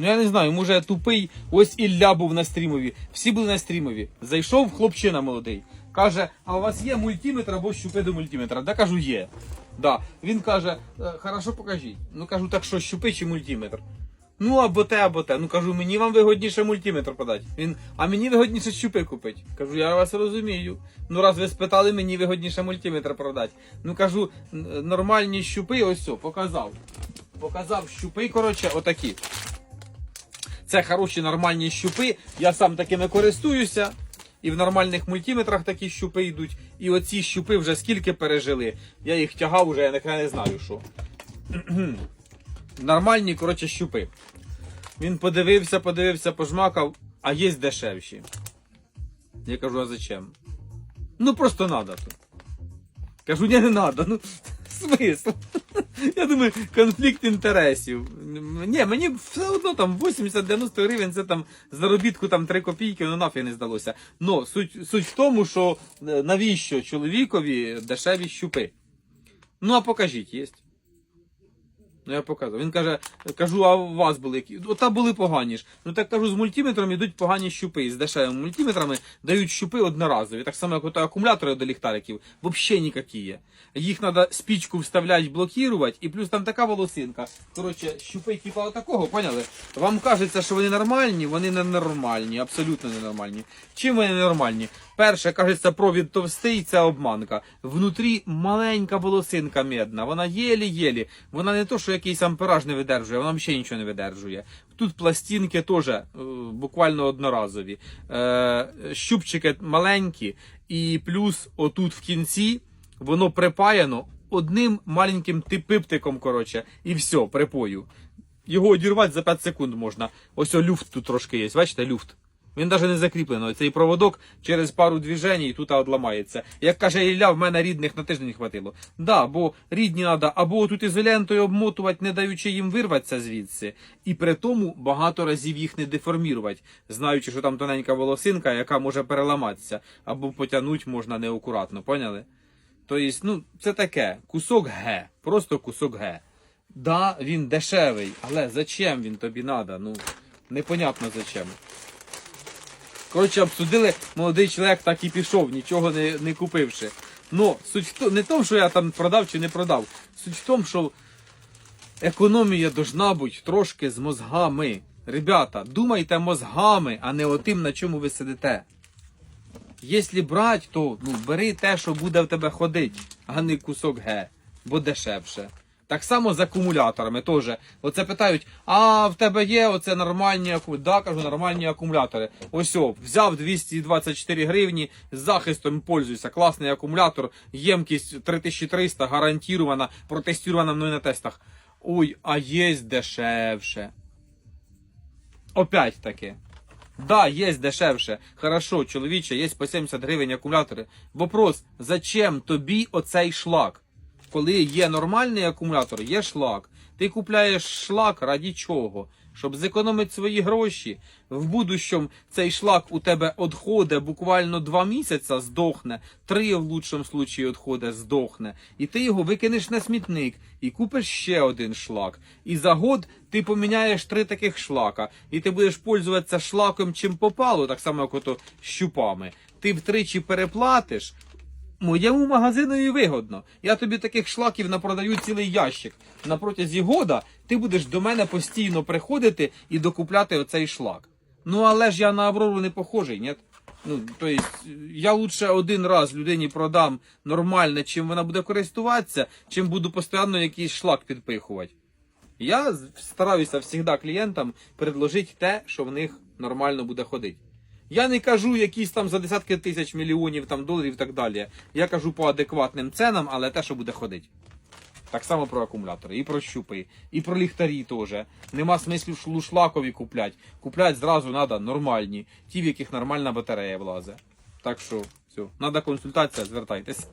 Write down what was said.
Ну я не знаю, може я тупий. Ось Ілля був на стрімові. Всі були на стрімові. Зайшов хлопчина молодий. Каже, а у вас є мультиметр або щупи до мультиметра? Да кажу, є. Да. Він каже, «Е, хорошо, покажіть. Ну кажу, так що, щупи чи мультиметр? Ну, або те, або те. Ну кажу, мені вам вигодніше мультиметр подати. Він, а мені вигодніше щупи купити. Кажу, я вас розумію. Ну, раз ви спитали, мені вигодніше мультиметр продати. Ну кажу, нормальні щупи, ось все, показав. Показав щупи, коротше, отакі. Це хороші нормальні щупи. Я сам такими користуюся. І в нормальних мультиметрах такі щупи йдуть. І оці щупи вже скільки пережили. Я їх тягав уже, я не, не знаю що. Нормальні, коротше, щупи. Він подивився, подивився, пожмакав, а є дешевші. Я кажу, а зачем? Ну просто надо. Кажу, ні, не надо. Ну, смисл. Я думаю, конфлікт інтересів. Ні, мені все одно там 80-90 гривень, це там заробітку там 3 копійки, ну нафіг не здалося. Ну, суть, суть в тому, що е, навіщо чоловікові дешеві щупи? Ну, а покажіть, є. Ну я показував. Він каже, кажу, а у вас були які? Ота були погані ж. Ну так кажу, з мультиметром йдуть погані щупи. З дешевими мультиметрами дають щупи одноразові. Так само, як ото акумулятори до ліхтариків. Взагалі ніякі. Їх треба спічку вставляти, блокувати, і плюс там така волосинка. Коротше, щупи типа отакого, поняли? Вам кажеться, що вони нормальні, вони не нормальні, абсолютно ненормальні. Чим вони нормальні? Перше, кажеться, провід товстий, це обманка. Внутрі маленька волосинка медна, вона єлі-єлі. Вона не то, що якийсь ампераж не видержує, вона взагалі нічого не видержує. Тут пластинки теж е, буквально одноразові. Е, щупчики маленькі, і плюс отут в кінці воно припаяно одним маленьким типиптиком, коротше, і все, припою. Його одірвати за 5 секунд можна. Ось о, люфт тут трошки є, бачите, люфт. Він навіть не закріплений. Цей проводок через пару движень і тут одламається. Як каже Ілля, в мене рідних на тиждень хватило. Да, бо рідні треба або тут ізолентою обмотувати, не даючи їм вирватися звідси, і при тому багато разів їх не деформірувати, знаючи, що там тоненька волосинка, яка може переламатися, або потягнути можна неакуратно, поняли? Тобто, ну, це таке, кусок Г, просто кусок Г. Да, він дешевий, але зачем він тобі надо? Ну, непонятно зачем. Коротше, обсудили, молодий чоловік так і пішов, нічого не, не купивши. Ну, суть в то- не в тому, що я там продав чи не продав. Суть в тому, що економія должна бути трошки з мозгами. Ребята, думайте мозгами, а не отим, на чому ви сидите. Якщо брати, то ну, бери те, що буде в тебе ходити, а не кусок Г, бо дешевше. Так само з акумуляторами теж. Оце питають: а в тебе є оце нормальні акумулятори? Да, кажу, нормальні акумулятори. Ось о, взяв 224 гривні, з захистом пользуюся. Класний акумулятор, ємкість 3300, гарантірована, протестована мною на тестах. Ой, а є дешевше. Опять таки. Да, є дешевше. Хорошо, чоловіче, є по 70 гривень акумулятори. Вопрос, зачем тобі оцей шлак? Коли є нормальний акумулятор, є шлак. Ти купляєш шлак раді чого? Щоб зекономити свої гроші. В будущому цей шлак у тебе відходить буквально два місяці, здохне, три в лучшому случаї відходить, здохне. І ти його викинеш на смітник і купиш ще один шлак. І за год ти поміняєш три таких шлака. І ти будеш пользуватися шлаком чим попало, так само як ото щупами. Ти втричі переплатиш, Моєму магазину і вигодно. Я тобі таких шлаків напродаю цілий ящик. На протязі года ти будеш до мене постійно приходити і докупляти оцей шлак. Ну але ж я на Аврору не похожий, ні? Ну, то есть, я лучше один раз людині продам нормально, чим вона буде користуватися, чим буду постійно якийсь шлак підпихувати. Я стараюся завжди клієнтам предложити те, що в них нормально буде ходити. Я не кажу якісь там за десятки тисяч мільйонів там доларів і так далі. Я кажу по адекватним ценам, але те, що буде ходити. Так само про акумулятори, і про щупи, і про ліхтарі теж. Нема смислу шлу- шлакові куплять. Куплять зразу треба нормальні, ті, в яких нормальна батарея влазе. Так що, все, треба консультація, звертайтесь.